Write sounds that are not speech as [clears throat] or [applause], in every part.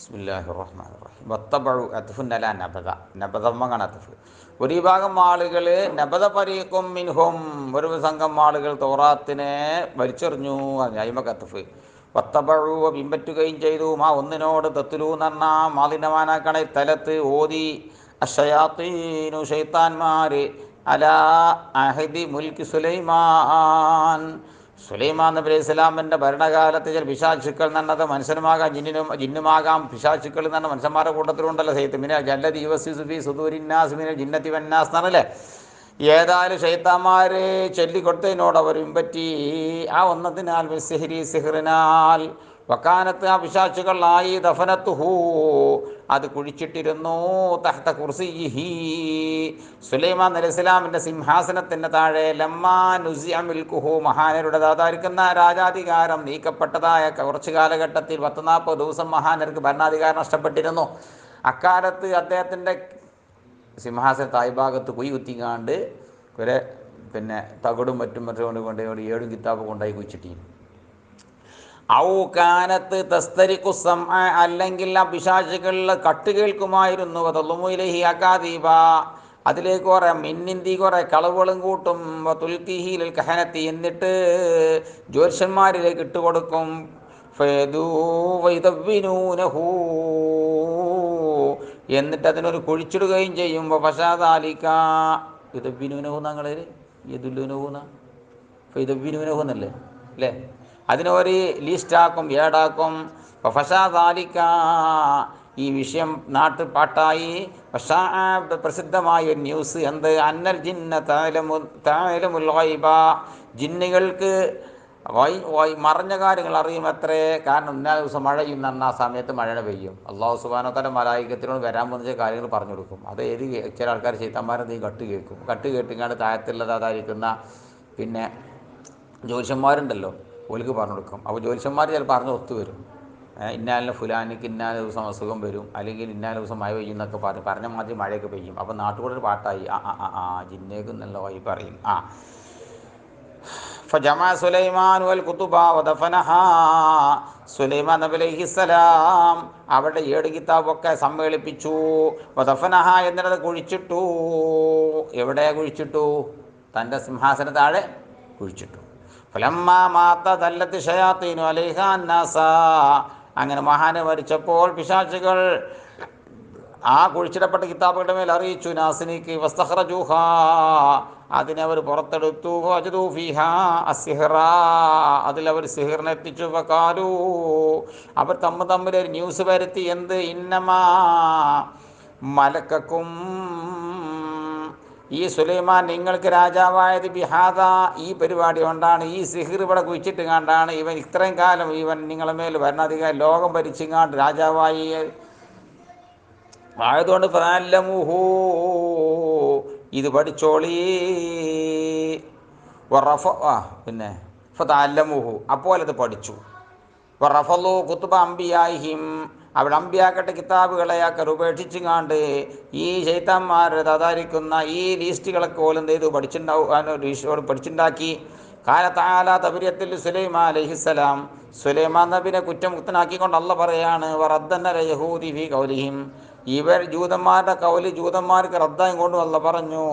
ബിസ്മില്ലാഹി റഹ്മാൻ റഹീം വത്തബഴു അത്ഫുന്നല നബദ. നബദമ്മങ്ങാണ് അത്ഫ്. ഒരു വിഭാഗം ആളുകൾ നബദ പരീക്കും മിൻഹും. ഒരു സംഘം ആളുകൾ തോറാത്തിനെ വലിച്ചെറിഞ്ഞു. അയ്മക്ക് അത്ഫ്. വത്തബഴു പിൻപറ്റുകയും ചെയ്തു. മാ ഒന്നിനോട് തത്തുലു എന്ന് പറഞ്ഞാൽ മാലിന്യമാനാക്കണ തലത്ത് ഓതി. അഷയാത്തീനു ഷെയ്ത്താൻമാർ അലാ അഹദി മുൽക്ക് സുലൈമാൻ. സുലൈമാൻ നബി അലൈഹി സ്വലാമിന്റെ ഭരണകാലത്ത് ചില പിശാചുക്കൾ എന്നത് മനുഷ്യനുമാകാം ജിന്നിനും ജിന്നുമാകാം പിശാചുക്കൾ എന്ന് മനുഷ്യന്മാരുടെ കൂട്ടത്തിലുണ്ടല്ലോ സൈത്ത് മിന ജല്ല ദിവസി സുഫി സുദൂരിന്നാസ് മിന ജിന്നത്തി വന്നാസ് എന്നല്ലേ ഏതായാലും ഷെയ്ത്താന്മാർ ചൊല്ലിക്കൊടുത്തതിനോട് അവർ പിൻപറ്റി ആ ഒന്നതിനാൽ സിഹിരി സിഹിറിനാൽ വക്കാനത്ത് ആ പിശാച്ചുകളായി ദഫനത്തുഹൂ. അത് കുഴിച്ചിട്ടിരുന്നു തഹത്ത കുർസിഹി സുലൈമാൻ അലൈഹി ഇസ്ലാമിന്റെ സിംഹാസനത്തിന്റെ താഴെ ലമ്മാ കുഹു മഹാനരുടെ ദാതാരിക്കുന്ന രാജാധികാരം നീക്കപ്പെട്ടതായ കുറച്ച് കാലഘട്ടത്തിൽ പത്ത് നാൽപ്പത് ദിവസം മഹാനർക്ക് ഭരണാധികാരം നഷ്ടപ്പെട്ടിരുന്നു. അക്കാലത്ത് അദ്ദേഹത്തിന്റെ സിംഹാസന തായ്ഭാഗത്ത് കുയി കുത്തിക്കാണ്ട് കുറെ പിന്നെ തകടും മറ്റും മറ്റും കൊണ്ട് കൊണ്ട് ഏഴും കിതാബ് കൊണ്ടായി കുഴിച്ചിട്ടീന് ഔ കാനത്ത് തസ്തരിക്കുസം അല്ലെങ്കിൽ ആ പിശാചുകളിൽ കട്ട് കേൾക്കുമായിരുന്നു. തള്ളുമുയിലഹി അക്കാദീപ അതിലേക്ക് കുറേ മിന്നിന്തി കുറേ കളവുകളും കൂട്ടും. തുൽക്കിഹിൽ കഹനത്തി എന്നിട്ട് ജ്യോത്സ്യന്മാരിലേക്ക് ഇട്ടുകൊടുക്കും എന്നിട്ട് അതിനൊരു കുഴിച്ചിടുകയും ചെയ്യും. പശാതാലിക്ക ഇതവ്വിനൂനഹു ഞങ്ങൾ യദുല്ലുനഹൂന്ന? ഫൈദവ്വിനൂനഹു എന്നല്ലേ അല്ലേ? അതിനൊരു ലിസ്റ്റാക്കും ഏടാക്കും. ഫഷാദാലിക്ക ഈ വിഷയം നാട്ടിൽ പാട്ടായി പക്ഷാ പ്രസിദ്ധമായ ഒരു ന്യൂസ് എന്ത്? അന്നൽ ജിന്ന താലമു ജിന്നുകൾക്ക് മറഞ്ഞ കാര്യങ്ങൾ അറിയും അത്രേ കാരണം ഇന്നാ ദിവസം മഴ ചെയ്യുന്ന അന്ന് ആ സമയത്ത് മഴ പെയ്യും. അള്ളാഹു സുബാനോത്തല മലായിക്കത്തിനോട് വരാൻ പോകുന്ന കാര്യങ്ങൾ പറഞ്ഞു കൊടുക്കും. അത് ഏത് ചില ആൾക്കാർ ചെയ്തന്മാരെന്ത് കട്ട് കേൾക്കും. കട്ട് കേട്ടിങ്ങാണ്ട് താഴത്തുള്ളത് അതായിരിക്കുന്ന പിന്നെ ജ്യോത്സ്യന്മാരുണ്ടല്ലോ ഓൽക്ക് പറഞ്ഞു കൊടുക്കും അപ്പോൾ ജ്യോത്സ്യന്മാർ ചിലപ്പോൾ പറഞ്ഞ് ഒത്തു വരും ഏഹ് ഇന്നാലിന് ഫുലാനിക്ക് ഇന്നാല ദിവസം അസുഖം വരും അല്ലെങ്കിൽ ഇന്നാല ദിവസം മഴ പെയ്യും എന്നൊക്കെ പറയും പറഞ്ഞ മാതിരി മഴയൊക്കെ പെയ്യും അപ്പോൾ നാട്ടുകൂടെ ഒരു പാട്ടായി ആ ആ ആ ആ ജിന്നേക്ക് നല്ല വൈ പറയും ആ فجمع സുലൈമാൻ വൽ കുത്തുബ വദഫനഹ സുലൈമാൻ നബി അലൈഹിസ്സലാം അവരുടെ ഏഴ് കിതാബൊക്കെ സമ്മേളിപ്പിച്ചു വദഫനഹ എന്നിട്ട് കുഴിച്ചിട്ടു എവിടെ കുഴിച്ചിട്ടു തൻ്റെ സിംഹാസന താഴെ കുഴിച്ചിട്ടു അങ്ങനെ മഹാന് മരിച്ചപ്പോൾ പിശാചുകൾ ആ കുഴിച്ചിടപ്പെട്ട കിതാബുകളുടെ മേൽ അറിയിച്ചു നാസിനിക്ക് വസ്തഖ്റജൂഹ. അതിനെ അവർ പുറത്തെടുത്തു. അതിലവർ സിഹിറിനെ എത്തിച്ചു. വക്കാലു അവർ തമ്മ തമ്മിൽ ഒരു ന്യൂസ് വരുത്തി. എന്ത്? ഇന്നമാ മലക്കും ഈ സുലൈമാൻ നിങ്ങൾക്ക് രാജാവായത് ബിഹാദ ഈ പരിപാടി കൊണ്ടാണ്. ഈ സിഹിർ ഇവിടെ കുഴിച്ചിട്ട് കണ്ടാണ് ഇവൻ ഇത്രയും കാലം ഇവൻ നിങ്ങളെ മേൽ ഭരണാധികാരി ലോകം ഭരിച്ചിങ്ങാണ്ട് രാജാവായി. ആയതുകൊണ്ട് ഫാലമുഹു ഇത് പഠിച്ചോളി. ആ പിന്നെ ഫലമുഹു അപ്പോൾ പഠിച്ചു. വറഫലു കുത്തുബ അമ്പിയായിഹിം അവിടെ അമ്പിയാക്കട്ടെ കിതാബുകളെയാക്കൽ ഉപേക്ഷിച്ചുങ്ങാണ്ട് ഈ ചൈത്താന്മാർ തതാരിക്കുന്ന ഈ ലീസ്റ്റുകളൊക്കെ പോലും ചെയ്തു പഠിച്ചിട്ടുണ്ടാവും പഠിച്ചുണ്ടാക്കി. കാലത്താല തബിര്യത്തിൽ സുലൈമാ അലഹിസ്സലാം സുലൈമാൻ നബിനെ കുറ്റമുക്തനാക്കിക്കൊണ്ട് അല്ല പറയാണ് വറദ്ദന്ന യഹൂദി ഫി കൗലിഹിം ഇവർ ജൂതന്മാരുടെ കൗലി ജൂതന്മാർക്ക് റദ്ദായും കൊണ്ടും അല്ല പറഞ്ഞു.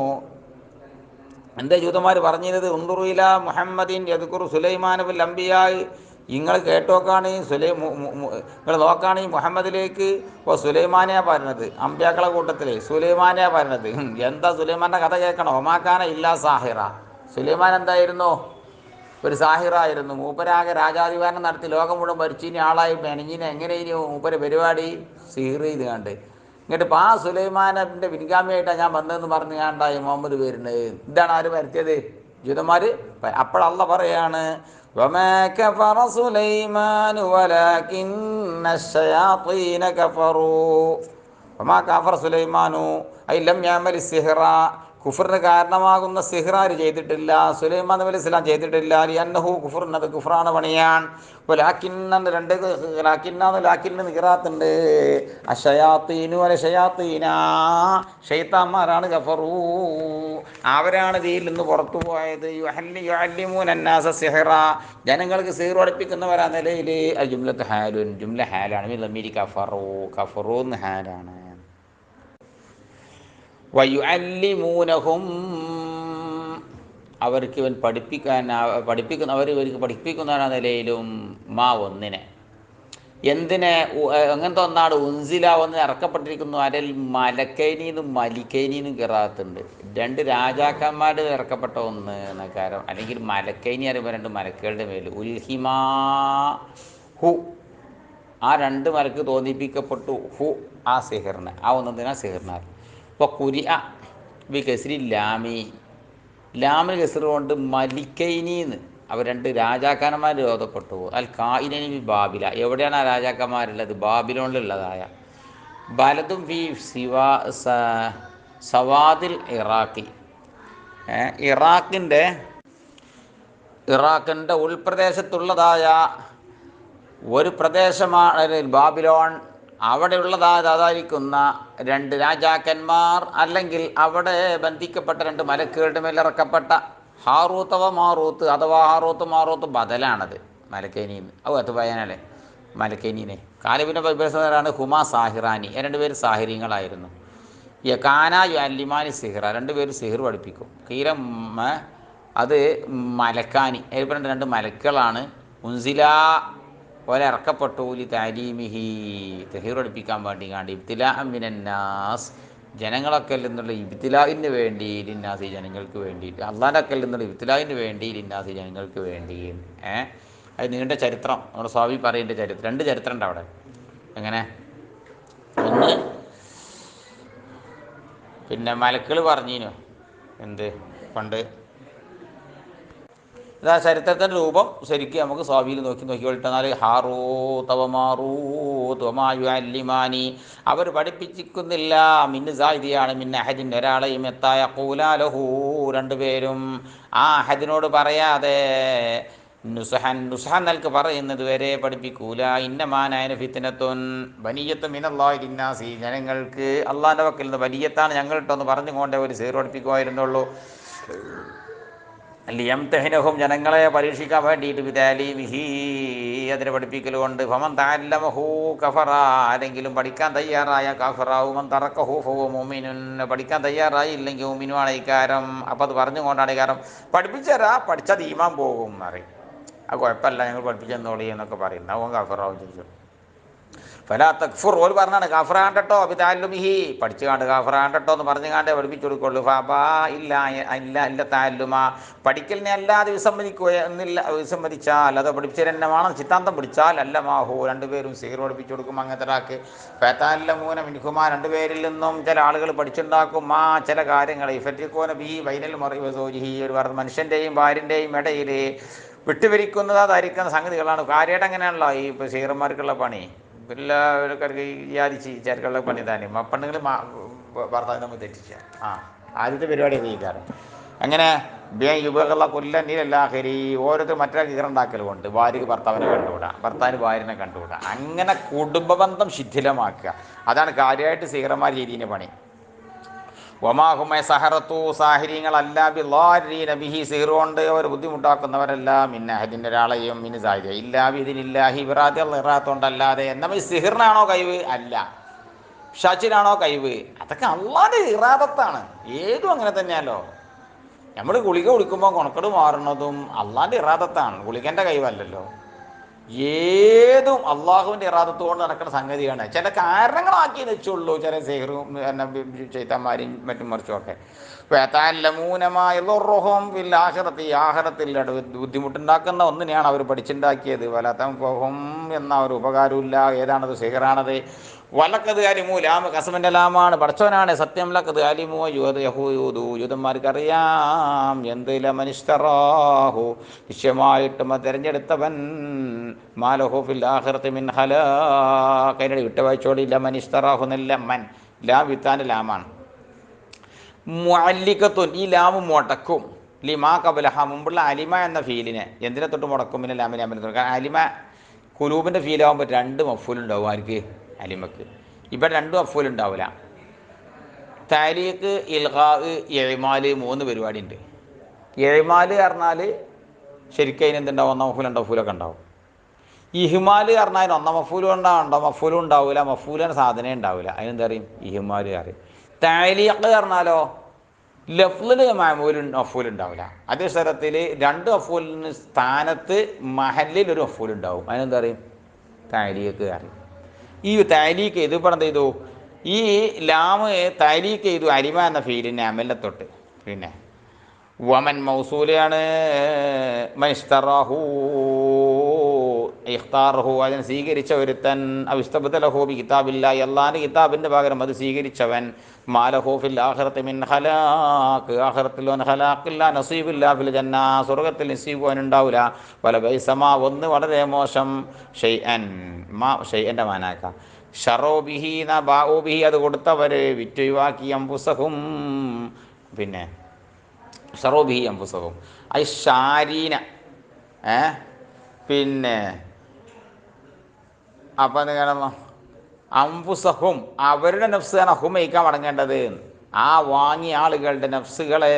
എന്താ ജൂതന്മാർ പറഞ്ഞിരുന്നത്? ഉന്തുറുയില മുഹമ്മദിൻ യദുക്കുർ സുലൈമാൻ അബുൽ അംബിയായി നിങ്ങൾ കേട്ടോക്കാണ് സുലൈ നിങ്ങൾ നോക്കാണ് ഈ മുഹമ്മദിലേക്ക് ഇപ്പോൾ സുലൈമാനെയാ പറഞ്ഞത് അമ്പ്യാക്കളെ കൂട്ടത്തിൽ സുലൈമാനെയാ പറഞ്ഞത്. എന്താ സുലൈമാന്റെ കഥ കേൾക്കണം? ഒമാക്കാന ഇല്ലാ സാഹിറ. സുലൈമാൻ എന്തായിരുന്നു? ഒരു സാഹിറായിരുന്നു. മൂപ്പരാകെ രാജാധികാരം നടത്തി ലോകം മുഴുവൻ ഭരിച്ചിനി ആളായി മെനഞ്ഞിന് എങ്ങനെ ഇനി മൂപ്പര് പരിപാടി സീർ ചെയ്ത് കണ്ട്. എന്നിട്ട് ഇപ്പം ആ സുലൈമാനന്റെ പിൻഗാമിയായിട്ടാണ് ഞാൻ വന്നതെന്ന് പറഞ്ഞ് ഉണ്ടായി മുഹമ്മദ് പേരുണ്ട് ഇതാണ് ആര് വരുത്തിയത്? ജൂതന്മാർ അപ്പോഴല്ല പറയാണ് وما كفر سليمان ولكن الشياطين كفروا. وما كفر سليمان أي لم يعمل السحر കുഫറിന് കാരണമാകുന്ന സിഹ്റാർ ചെയ്തിട്ടില്ല സുലൈമാൻ നബി അലൈഹി സ്വലാം ചെയ്തിട്ടില്ല അന്നഹു കുഫറിന് അത് കുഫറാണ് പണിയാൻ ഇപ്പോൾ ലാക്കിന്ന രണ്ട് ലാക്കിന്നാന്ന് ലാക്കിന് നികറാത്തുണ്ട് അഷയാത്തീനു അല്ലെ ഷയാത്തീന ഷെയ്ത്താന്മാരാണ് ഗഫറൂ. അവരാണ് ഇതിൽ നിന്ന് പുറത്തു പോയത്. അന്നാസ സിഹറ. ജനങ്ങൾക്ക് സീർ പഠിപ്പിക്കുന്നവരാ നിലയിൽ ജുംലത്ത് ഹാലുൻ. ജുംല ഹാലാണ്. കഫറു കഫറൂ എന്ന് ഹാലാണ്. വയുഅല്ലിമൂനഹും. അവർക്ക് ഇവൻ പഠിപ്പിക്കാൻ പഠിപ്പിക്കുന്ന അവർ ഇവർക്ക് പഠിപ്പിക്കുന്ന നിലയിലും മാ ഒന്നിനെ. എന്തിനെ അങ്ങനത്തെ ഒന്നാണ് ഉൻസില ഒന്ന് ഇറക്കപ്പെട്ടിരിക്കുന്നു? അരൽ മലക്കൈനീന്നും മലിക്കൈനീന്നും കിറാത്തുണ്ട് രണ്ട് രാജാക്കന്മാർ ഇറക്കപ്പെട്ട ഒന്ന് എന്ന അല്ലെങ്കിൽ മലക്കൈനി അറിയുമ്പോൾ രണ്ട് മലക്കുകളുടെ മേൽ. ഉൽഹിമാ ഹു. ആ രണ്ട് മലക്ക് തോന്നിപ്പിക്കപ്പെട്ടു ഹു ആ സിഹിറിന്. ആ ഒന്നതിനാ സിഹിറിനാൽ ഇപ്പോൾ അ ബി കെസിരി ലാമി. ലാമിന് കൊണ്ട് മലിക്കൈനീന്ന് അവർ രണ്ട് രാജാക്കന്മാർ ഓതപ്പെട്ടു അൽ കായിനി ബാബില. എവിടെയാണ് ആ രാജാക്കന്മാരുള്ളത്? ബാബിലോണിലുള്ളതായ. ബലതും ഫി സിവാ സവാദിൽ ഇറാഖി. ഇറാഖിന്റെ ഇറാഖിന്റെ ഉൾപ്രദേശത്തുള്ളതായ ഒരു പ്രദേശമാണ് ബാബിലോൺ അവിടെയുള്ളതായ അതായിരിക്കുന്ന രണ്ട് രാജാക്കന്മാർ അല്ലെങ്കിൽ അവിടെ ബന്ധിക്കപ്പെട്ട രണ്ട് മലക്കുകളുടെ മേലിറക്കപ്പെട്ട ഹാറൂത്തവ മാറൂത്ത് അഥവാ ഹാറൂത്ത് മാറൂത്ത് ബദലാണത്. മലക്കേനിന്ന് ഓ അത് പയ്യനല്ലേ മലക്കേനീനെ. കാലിബിന്റെ പരിഭ്രസരാണ് ഹുമ സാഹിറാനി. രണ്ട് പേര് സാഹിര്യങ്ങളായിരുന്നു യക്കാന അല്ലിമാനി സിഹിറ. രണ്ടുപേരും സിഹിർ പഠിപ്പിക്കും. കീരം അത് മലക്കാനി. അതിൽ രണ്ട് മലക്കുകളാണ്. ഉൻസില പോലെ ഇറക്കപ്പെട്ടു ലി താലീമിഹി. തെഹീർ പഠിപ്പിക്കാൻ വേണ്ടി കാണ്ടി ഇബ്തിലാഹമിനാസ് ജനങ്ങളൊക്കെ നിന്നുള്ള ഇബ്തിലാഹിന് വേണ്ടി ലിന്നാസി ജനങ്ങൾക്ക് വേണ്ടിയിട്ട് അള്ളാന്റെ ഒക്കെ നിന്നുള്ള ഇബ്തിലാഹിന് വേണ്ടി ലിന്നാസി ജനങ്ങൾക്ക് വേണ്ടി. ഏ? അത് നീണ്ട ചരിത്രം. നമ്മുടെ സ്വാമി പറയേണ്ട ചരിത്രം. രണ്ട് ചരിത്രം ഉണ്ട് അവിടെ. എങ്ങനെ? ഒന്ന് പിന്നെ മലക്കൾ പറഞ്ഞിനു. എന്ത്? പണ്ട് ഇതാ ചരിത്രത്തിന്റെ രൂപം ശരിക്കും നമുക്ക് സ്വാമിയിൽ നോക്കി നോക്കി നോക്കിക്കൊണ്ടിരുന്നാൽ ഹാറൂ തവമാറൂ ത്വമായു അല്ലിമാനി. അവർ പഠിപ്പിച്ചിരിക്കുന്നില്ല മിന്നു സാഹിതിയാണ്. മിന്ന അഹദിൻ ഒരാളെയും എത്തായ കൂലാലഹൂ രണ്ടുപേരും. ആ അഹദിനോട് പറയാതെ നുസഹൻ നുസഹൻ നൽകി പറയുന്നത് വരെ പഠിപ്പിക്കൂല. ഇന്നമാനായന ഫിത്തിനത്തുൻ ബനിയത്ത് മിനല്ലാഹി ലിന്നാസി. ജനങ്ങൾക്ക് അള്ളാന്റെ വക്കിൽ നിന്ന് വലിയത്താണ് ഞങ്ങളിട്ടൊന്ന് പറഞ്ഞുകൊണ്ട് ഒരു സീർ പഠിപ്പിക്കുമായിരുന്നുള്ളൂ. ലിയംതഹിനഹും ജനങ്ങളെ പരീക്ഷിക്കാൻ വേണ്ടിയിട്ട് വിതാലിമിഹി അതിനെ പഠിപ്പിക്കൽ കൊണ്ട് ഫമൻ താല്ലമഹു കഫറ ആരെങ്കിലും പഠിക്കാൻ തയ്യാറായ കഫറാവുമൻ തറക്കഹു ഫഹു മുമിനുൻ പഠിക്കാൻ തയ്യാറായില്ലെങ്കിൽ മുമിനുമാണ് ഇക്കാരം അപ്പം അത് പറഞ്ഞുകൊണ്ടാണ് ഇക്കാരം പഠിപ്പിച്ചരാ പഠിച്ചാൽ ഈമാൻ പോകും എന്നറിയും ആ കുഴപ്പമില്ല ഞങ്ങൾ പഠിപ്പിച്ചെന്നോളി എന്നൊക്കെ പറയും. അവൻ കഫറാവും ചോദിച്ചു ഫലാ തക്ഫുർ ഓൽ പറഞ്ഞാണ് കാഫറാണ്ടട്ടോ അഭിതാലുമിഹി പഠിച്ചു കാണ്ട് കാഫറാണ്ടട്ടോ എന്ന് പറഞ്ഞു കാണ്ടേ പഠിപ്പിച്ചു കൊടുക്കുള്ളൂ. ഫാബാ ഇല്ല ഇല്ല ഇല്ല താലുമ പഠിക്കലിനെ അല്ലാതെ വിസമ്മതിക്കുക എന്നില്ല വിസമ്മതിച്ചാൽ അത് പഠിപ്പിച്ചതന്നെ ചിത്താന്തം പിടിച്ചാൽ അല്ല മാഹു രണ്ടുപേരും സീർ പഠിപ്പിച്ചു കൊടുക്കും അങ്ങനത്തെ ഒരാൾക്ക് ഫേത്താല്ല മൂന മിൻഹുമാ രണ്ടുപേരിൽ നിന്നും ചില ആളുകൾ പഠിച്ചുണ്ടാക്കും. ആ ചില കാര്യങ്ങൾ ഇഫറ്റിക്കോന ബി വൈനൽ മറിവ് സോജിഹി ഒരു പറഞ്ഞ മനുഷ്യന്റെയും ഭാര്യന്റെയും ഇടയിൽ വിട്ടുപിരിക്കുന്നത് അതായിരിക്കുന്ന സംഗതികളാണ്. കാര്യമായിട്ട് അങ്ങനെയാണല്ലോ ഈ ഇപ്പോൾ സീറന്മാർക്കുള്ള പണി. എല്ലാവർക്കും വിചാരിച്ച് പണി തന്നെ പെണ്ണുങ്ങൾ ഭർത്താവിനെ നമ്മൾ തെറ്റിച്ച. ആ. ആദ്യത്തെ പരിപാടി ചെയ്യിക്കാറ് അങ്ങനെ യുവകള നീലല്ലാഹരി ഓരോരുത്തർ മറ്റൊരാൾക്ക് കൊണ്ട് ഭാര്യക്ക് ഭർത്താവിനെ കണ്ടുകൂടാ. ഭർത്താവിന് ഭാര്യനെ കണ്ടുകൂടാ. അങ്ങനെ കുടുംബബന്ധം ശിഥിലമാക്കുക. അതാണ് കാര്യമായിട്ട് സീറന്മാർ ചെയ്തതിന്റെ പണി. ഒമാഹുമെ സഹറത്തു സാഹര്യങ്ങളല്ല ബിഹി സീറുകൊണ്ട് അവർ ബുദ്ധിമുട്ടാക്കുന്നവരല്ല മിന്നഹദിന്റെ ഒരാളെയും മിനി സാഹിര്യ ഇല്ലാ ബിദിനില്ലാഹി വിറാത്തി ഇറാത്തോണ്ടല്ലാതെ എന്നാൽ സിഹിറിനാണോ കഴിവ് അല്ല. ഷാച്ചിനാണോ കഴിവ് അതൊക്കെ അള്ളാന്റെ ഇറാദത്താണ്. ഏതും അങ്ങനെ തന്നെയല്ലോ നമ്മൾ ഗുളിക കുടിക്കുമ്പോൾ കൊണക്കട് മാറുന്നതും അള്ളാന്റെ ഇറാദത്താണ്. ഗുളികന്റെ കഴിവല്ലല്ലോ ഏതും അള്ളാഹുവിന്റെ ഇറാദത്തോട് നടക്കുന്ന സംഗതിയാണ്. ചില കാരണങ്ങളാക്കി വെച്ചുള്ളൂ. ചില സേഹറും ചെയ്തന്മാരും മറ്റും മറിച്ചുമൊക്കെ. വേത്താലമൂനമായ ആഹ്റത്തിൽ ആഹ്റത്തിൽ ബുദ്ധിമുട്ടുണ്ടാക്കുന്ന ഒന്നിനെയാണ് അവർ പഠിച്ചുണ്ടാക്കിയത്. വലത്തം കൊഹം എന്ന ഒരു ഉപകാരമില്ല ഏതാണത്? സേഹറാണത്. വലക്കത് അലിമു ലാമ കസമിന്റെ ലാമാണ്. പഠിച്ചവനാണ് സത്യം. ലക്കത് അലിമു യുവത് യഹൂയൂതു യൂതന്മാർക്കറിയാം എന്ത് മനുഷ്യറാഹു നിശ്ചയമായിട്ടും തിരഞ്ഞെടുത്തവൻ മാലഹു ഫിൽ ആഖിറത്തി മിൻ ഹല കൈനടി വായിച്ചോടി മനുഷ്യറാഹു നല്ല മൻ. ലാം വിത്താന്റെ ലാമാണ്. മുഅല്ലിക്കത്തുൻ ഈ ലാമ് മുടക്കും. ലിമാ കബലഹ മുമ്പുള്ള അലിമ എന്ന ഫീലിനെ. എന്തിനെ തൊട്ട് മുടക്കും? പിന്നെ ലാമിനെ കാരണം അലിമ കുലൂബിന്റെ ഫീലാകുമ്പോൾ രണ്ട് മഫൂലുണ്ടാവും ആർക്ക്? അലിമക്ക്. ഇവിടെ രണ്ടും അഫൂലുണ്ടാവില്ല താലീക്ക് ഇൽഹാ എഴുമാൽ മൂന്ന് പരിപാടി ഉണ്ട് എഴുമാൽ പറഞ്ഞാൽ ശരിക്കും അതിന് എന്തുണ്ടാവും? ഒന്നാം മഫൂൽ രണ്ടാം മഫൂലൊക്കെ ഉണ്ടാവും. ഇഹിമാൽ പറഞ്ഞാൽ അതിന് ഒന്നാം മഫൂലും രണ്ടാം മഫൂലും ഉണ്ടാവില്ല മഫൂലിന് സാധനമേ ഉണ്ടാവില്ല അതിനെന്താ പറയും? ഇഹിമാൽ അറിയും താലിയക്ക് പറഞ്ഞാലോ? ലഫ്ലിന് മാമൂലും അഫൂൽ ഉണ്ടാവില്ല അതേ സ്ഥലത്തിൽ രണ്ട് അഫൂലിന് സ്ഥാനത്ത് മഹലിൽ ഒരു അഫൂൽ ഉണ്ടാവും. അതിനെന്താ പറയും? താലിയക്ക് അറിയും ഈ താലീക്ക് ഇപ്പം എന്ത് ചെയ്തു? ഈ ലാമ് താലീക്ക് ചെയ്തു അരിമ എന്ന ഫീലിനെ അമലിനെ തൊട്ട് പിന്നെ വമൻ മൗസൂലാണ് മൈസ്തറാഹു ഇഖ്താറഹു അതിനെ സ്വീകരിച്ച ഒരുത്തൻ അവിസ്തബുദലഹു ബി കിതാബില്ല അള്ളാന്റെ കിതാബിന്റെ പകരം അത് സ്വീകരിച്ചവൻ. മാലഹോഫിൽ ഫിൽ ആഖിറത്തി മിൻ ഖലാഖ് ആഹ്റത്തിലോൻ ഖലാഖില്ല നസീബില്ല ഫിൽ ജന്ന സ്വർഗത്തിൽ നസീബ് ഉണ്ടാവില്ല വല ബൈസമ ഒന്ന് വളരെ മോശം. ഷെയ്അൻ മാ ഷെയ്അന്റെ മാനാക്ക. ഷറോബിഹി ന ബാഓബിഹി അത് കൊടുത്തവർ വിറ്റൊഴിവാക്കി അമ്പുസഹും പിന്നെ ഷറോബിഹി അമ്പുസഹും ഐ ഷാരീന ഏ? പിന്നെ അപ്പം എന്ത് അംഫുസഹും അവരുടെ നഫ്സാണ് അഹുമയിക്കാൻ അടങ്ങേണ്ടത് ആ വാങ്ങിയ ആളുകളുടെ നഫ്സുകളെ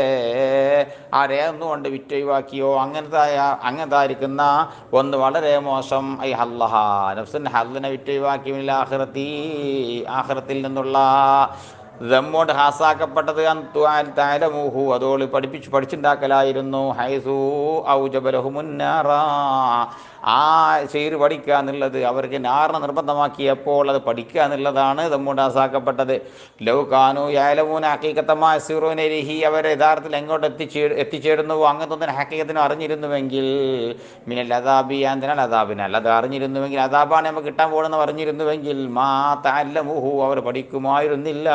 ആരെയൊന്നുകൊണ്ട് വിറ്റൊഴിവാക്കിയോ അങ്ങനത്തെ അങ്ങനത്തെ ആയിരിക്കുന്ന ഒന്ന് വളരെ മോശം. ഐ ഹല്ലഹ. നഫ്സിന്റെ ഹല്ലിനെ വിറ്റൊഴിവാക്കിയില്ല ആഹ്റത്തി ആഹ്റത്തിൽ നിന്നുള്ള ദമ്മോട് ഹാസാക്കപ്പെട്ടത് താരമൂഹു അതോൾ പഠിപ്പിച്ച് പഠിച്ചുണ്ടാക്കലായിരുന്നു. ഹൈസു ഔജബലഹുമുന്നാറ. ആ ചെയ്ത് പഠിക്കുക എന്നുള്ളത് അവർക്ക് നാറിനെ നിർബന്ധമാക്കിയപ്പോൾ അത് പഠിക്കുക എന്നുള്ളതാണ് ദമ്മോട് ഹാസാക്കപ്പെട്ടത് ലൗകാനു യാലമൂന ഹക്കീക്കത്തമായ സീറോനരിഹി അവർ യഥാർത്ഥത്തിൽ എങ്ങോട്ട് എത്തിച്ചേ എത്തിച്ചേരുന്നുവോ അങ്ങനത്തെ ഒന്നിനെ ഹക്കീക്കത്തിന് അറിഞ്ഞിരുന്നുവെങ്കിൽ മിനൽ അതാബി എന്തിനാൽ അതാബിനാൽ അത് അറിഞ്ഞിരുന്നുവെങ്കിൽ അതാബാണ് നമുക്ക് കിട്ടാൻ പോകണമെന്ന് അറിഞ്ഞിരുന്നുവെങ്കിൽ മാ താല്ലമുഹു അവർ പഠിക്കുമായിരുന്നില്ല.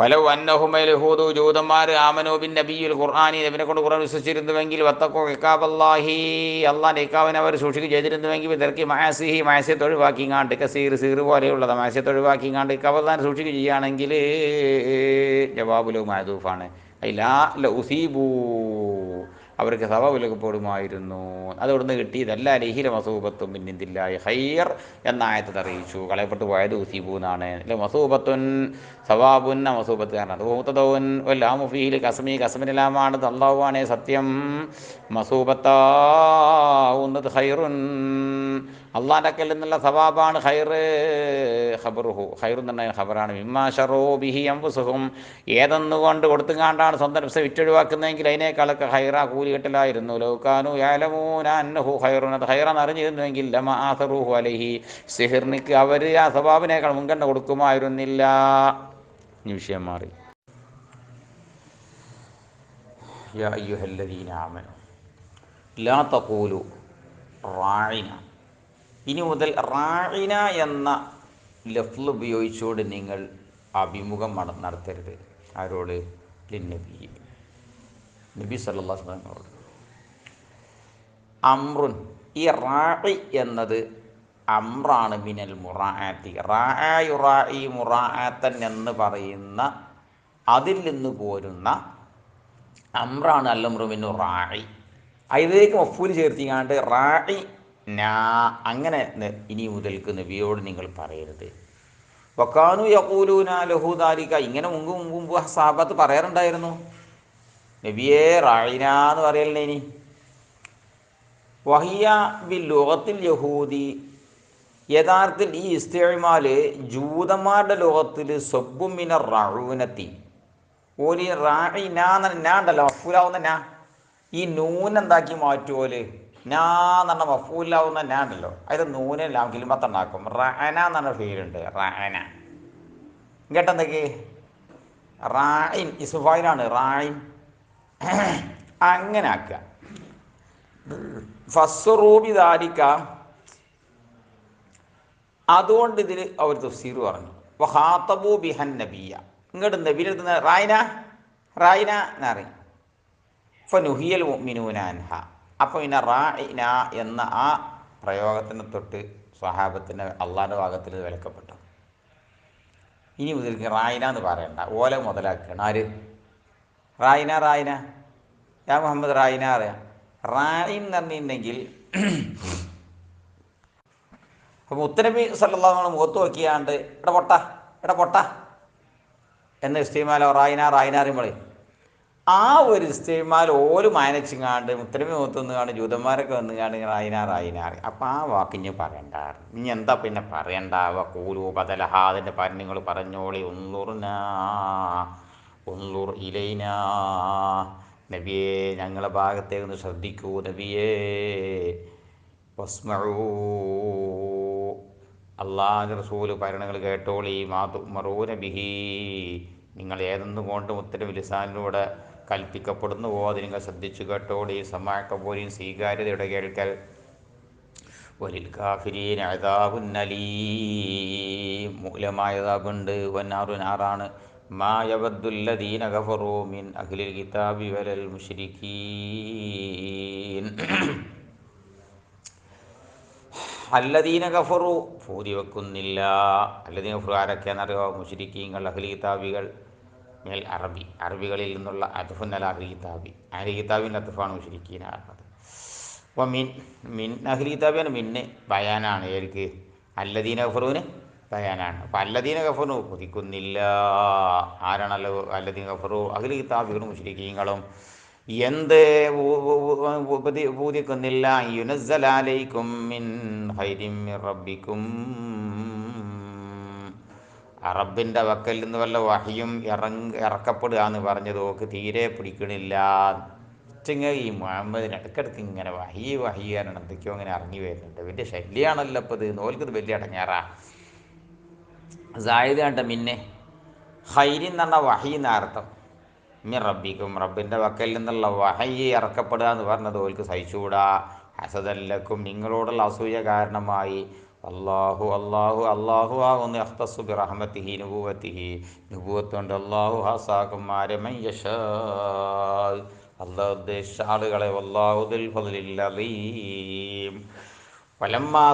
ഫലവ് അന്നഹുമലഹൂദു ജൂതന്മാർ ആമനോബിൻ നബിയുൽ ഖുർആാനി നബിനെ കൊണ്ട് ഖുർആൻ വിശ്വസിച്ചിരുന്നുവെങ്കിൽ വത്തക്കോ ഇക്കാബല്ലാഹി അള്ളാഹ് ഇക്കാവിനെ അവർ സൂക്ഷിക്കുക ചെയ്തിരുന്നുവെങ്കിൽ തിരക്കി മാസിഹി മാസ്യത്തെ ഒഴിവാക്കിങ്ങാണ്ട് കസീർ സീർ പോലെയുള്ളത് മാസ്യത്തെ ഒഴിവാക്കിങ്ങാണ്ട് ഇക്കാബല്ലാൻ സൂക്ഷിക്കുക ചെയ്യുകയാണെങ്കിൽ ജവാബുലു മഹദൂഫാണ് അല്ല ലൗസീബൂ അവർക്ക് സവവിലകപ്പെടുമായിരുന്നു അതവിടുന്ന് കിട്ടിയതല്ല ലഹില മസൂബത്തും പിന്നിന്തില്ലായ ഹൈർ എന്ന അറിയിച്ചു. കളയപ്പെട്ടു പോയത് ഉസീബു അല്ലെ മസൂബത്തുൻ സവാബുൻ മസൂബത്ത് കാരണം മൂത്തതവൻ ലാമുഫീൽ കസമി കസമിലാമാണ് തള്ളാവാണേ സത്യം. മസൂബത്താവുന്നത് ഹൈറുൻ അള്ളാന്റെ അക്കൽ നിന്നുള്ള സവാബാണ് ഹൈറ് ഖബറുഹു. ഹൈർ എന്നുണ്ട ഖബറാണ്. മിമ്മാ ഷറോ ബിഹി അംബുസുഹും ഏതെന്നുകൊണ്ട് കൊടുത്തുകാണ്ടാണ് സ്വന്തം നഫ്സ വിറ്റൊഴിവാക്കുന്നതെങ്കിൽ അതിനേക്കാളൊക്കെ ഹൈറ കൂലി കെട്ടലായിരുന്നു. ലൗക്കാനു യാലമൂന അന്നഹു ഹൈറുൻ അത് ഹൈറാന്ന് അറിഞ്ഞിരുന്നുവെങ്കിൽ ലമ ആസറുഹു അലഹി. സിഹിർനിക്ക് അവർ ആ സവാബിനേക്കാൾ മുൻഗണന കൊടുക്കുമായിരുന്നില്ല. വിഷയം മാറി. യാ അയ്യുഹല്ലദീന ആമനു. ലാ തഖൂലു റായിന. ഇനി മുതൽ റായിന എന്ന ലഫ്ൽ ഉപയോഗിച്ചുകൊണ്ട് നിങ്ങൾ അഭിമുഖം നട- നടത്തരുത്. ആരോട്? നബി സല്ലാ സ്വലമോട് അമ്രുൻ ഈ റായി എന്നത് അമ്രാണ് മിനൽ മുറാത്തി റായുറായി മുറാത്തൻ എന്ന് പറയുന്ന അതിൽ നിന്ന് പോരുന്ന അമ്രാണ് അല്ലമ്രുമിനു റായി അതിലേക്ക് മഫൂൽ ചേർത്തിങ്ങാണ്ട് റായി നാ അങ്ങനെ ഇനി മുതൽക്ക് നബിയോട് നിങ്ങൾ പറയരുത്. വക്കാനു യക്കൂലൂന ലഹുദാരിക ഇങ്ങനെ മുമ്പ് മുമ്പ് സാബത്ത് പറയാറുണ്ടായിരുന്നു. നബിയെ റായിന എന്ന് പറയലേ ഇനി. വഹിയ ബിൽ ലോകത്തിൽ യഹൂദി. യഥാർത്ഥത്തിൽ ഈ ഇസ്തേമാൽ ജൂതന്മാരുടെ ലോകത്തിൽ സൊബുമിന റഴുവിനെത്തി ഓലി റായി നാ ഉണ്ടല്ലോ അഫുലാവുന്ന നാ. ഈ നൂനെന്താക്കി മാറ്റുമോൽ നാ എന്ന് പറഞ്ഞ മഫൂലാവുന്ന നാ ഉണ്ടല്ലോ അതിൽ നൂനെല്ലാം കിലുമത്തുണ്ടാക്കും റഅന എന്ന് പറഞ്ഞ ഫീലുണ്ട് റഅന കേട്ടെന്തൊക്കെ റായിൻ ഇസുഫായിലാണ്. റായിൻ അങ്ങനെ ആക്കുക. ഫസ്റൂബി ദാരിക്ക അതുകൊണ്ട് ഇതിൽ അവർ തഫ്സീർ പറഞ്ഞു. വഹാത്തബു ബിഹൻ നബിയ. ഇങ്ങോട്ട് നബിയിലെടുത്തുന്ന റായിന റായിന എന്നറിയും ഫനുഹിയൽ മിനൂനാൻഹ അപ്പോൾ പിന്നെ റായിന എന്ന ആ പ്രയോഗത്തിന് തൊട്ട് സ്വഹാബത്തിന് അള്ളാന്റെ ഭാഗത്തിൽ വിലക്കപ്പെട്ടു. ഇനി മുതൽക്ക് റായിന എന്ന് പറയണ്ട. ഓല മുതലാക്കുകയാണ് ആര്? റായിന റായിന യാ മുഹമ്മദ് റായിന അറിയാം. റായിൻ എന്ന് പറഞ്ഞിട്ടുണ്ടെങ്കിൽ [clears throat] അപ്പോൾ മുത്തനബി സല്ലാഹു മുഖത്ത് നോക്കിയാണ്ട് എടാ പൊട്ട എടാ പൊട്ട. എന്ന് ഇസ്തീമാലോ റായിന റായിന അറിയുമ്പോളേ ആ ഒരു ഇസ്തീമാൽ ഓൽ മാനച്ചിങ്ങാണ്ട് മുത്തനബി മുഖത്ത് നിന്നുകാണ്ട് ജൂതന്മാരൊക്കെ വന്നുകാണ്ട് ഇങ്ങനെ അയിനാർ അയിനാർ അപ്പം ആ വാക്ക് ഇനി പറയണ്ട ഇനി എന്താ പിന്നെ പറയണ്ടാവ കൂലു ബദലഹാദിന്റെ പരണ്യങ്ങൾ പറഞ്ഞോളി. ഒന്നുറിനാ ഒന്നുർ ഇലൈനാ. നബിയെ ഞങ്ങളെ ഭാഗത്തേക്ക് ഒന്ന് ശ്രദ്ധിക്കൂ. നബിയേ വസ്മഴൂ അള്ളാഹ് റസൂൽ ഭരണങ്ങൾ കേട്ടോളി. മാതു മറൂ നബിഹി നിങ്ങൾ ഏതെന്ന് കൊണ്ട് മുത്തരം ലിസാനിലൂടെ കൽപ്പിക്കപ്പെടുന്നുവോ ഓ നിങ്ങൾ ശ്രദ്ധിച്ചു കേട്ടോളി സമാക്ക പോലും സ്വീകാര്യതയുടെ കേൾക്കൽ. ഒരിൽ കാഫിരീൻ അതാബുന്നലീ മൂലമായ അതാബുണ്ട് വന്നാറു നാറാണ് മിൻ അഖിലിൽ കിതാബി വലൽ മുശ്രിക്കീൻ. അല്ലദീന ഗഫറു പൂതി വെക്കുന്നില്ല അല്ലദീന ഗഫറു ആരൊക്കെയാണെന്നറിയോ? മുഷരിക്കീങ്ങൾ അഖിലി കിതാബികൾ. മേൽ അറബി അറബികളിൽ നിന്നുള്ള അത്ഫുന്നൽ അഹ്ലി കിതാബി അഹ്ലി കിതാബിന്റെ അത്ഫാണ് മുഷരിക്കീനാകുന്നത് അപ്പോൾ മിൻ മിൻ അഹ്ലി കിതാബിയാണ് മിന്ന് ബയാനാണ്. ഏർക്ക് അല്ലദീന ഗഫറുവിന് ബയാനാണ്. അപ്പോൾ അല്ലദീന ഗഫറു കൊതിക്കുന്നില്ല. ആരാണല്ലോ അല്ലദീന ഗഫറു? അഹ്ലി കിതാബികളും മുഷിരിക്കീങ്ങളും എന്ത് പൂതിക്കുന്നില്ല യുനസ്സലാലൈക്കും മിൻ ഹൈരിം റബ്ബിക്കും. അറബിന്റെ വക്കൽ നിന്ന് വല്ല വഹിയും ഇറങ്ങ ഇറക്കപ്പെടുക എന്ന് പറഞ്ഞത് ഓക്ക് തീരെ പിടിക്കണില്ല. ചിങ്ങ ഈ മുഹമ്മദിന് ഇടയ്ക്കിടയ്ക്ക് ഇങ്ങനെ വഹി വഹി കാരണം എന്തൊക്കെയോ ഇങ്ങനെ ഇറങ്ങി വരുന്നുണ്ട്. വലിയ ശല്യമാണല്ലോ ഇപ്പോൾ ഇത് നോൽക്കത് വലിയ അടങ്ങാറാ സായത് കണ്ട മിന്നെ ഹൈരി എന്ന് വഹി എന്നർത്ഥം മി റബ്ബിക്കും റബ്ബിന്റെ വക്കൽ നിന്നുള്ള വഹയി ഇറക്കപ്പെടുക എന്ന് പറഞ്ഞത് ഓൽക്ക് സഹിച്ചുകൂടാ. ഹസദല്ലക്കും നിങ്ങളോടുള്ള അസൂയ കാരണമായി. അള്ളാഹു അള്ളാഹു അള്ളാഹു ആകുന്നു. അഖ്തസു ബി റഹ്മത്തിഹി നുബൂവത്തിഹി നുബൂവത്ത് കൊണ്ട് അള്ളാഹു ഹാസാക്കും ആരമയ്യഷ അള്ളാഹ് ഉദ്ദേശിച്ച ആളുകളെ അള്ളാഹുദിൽ ഫലില്ലീം അലീം വലമ്മാ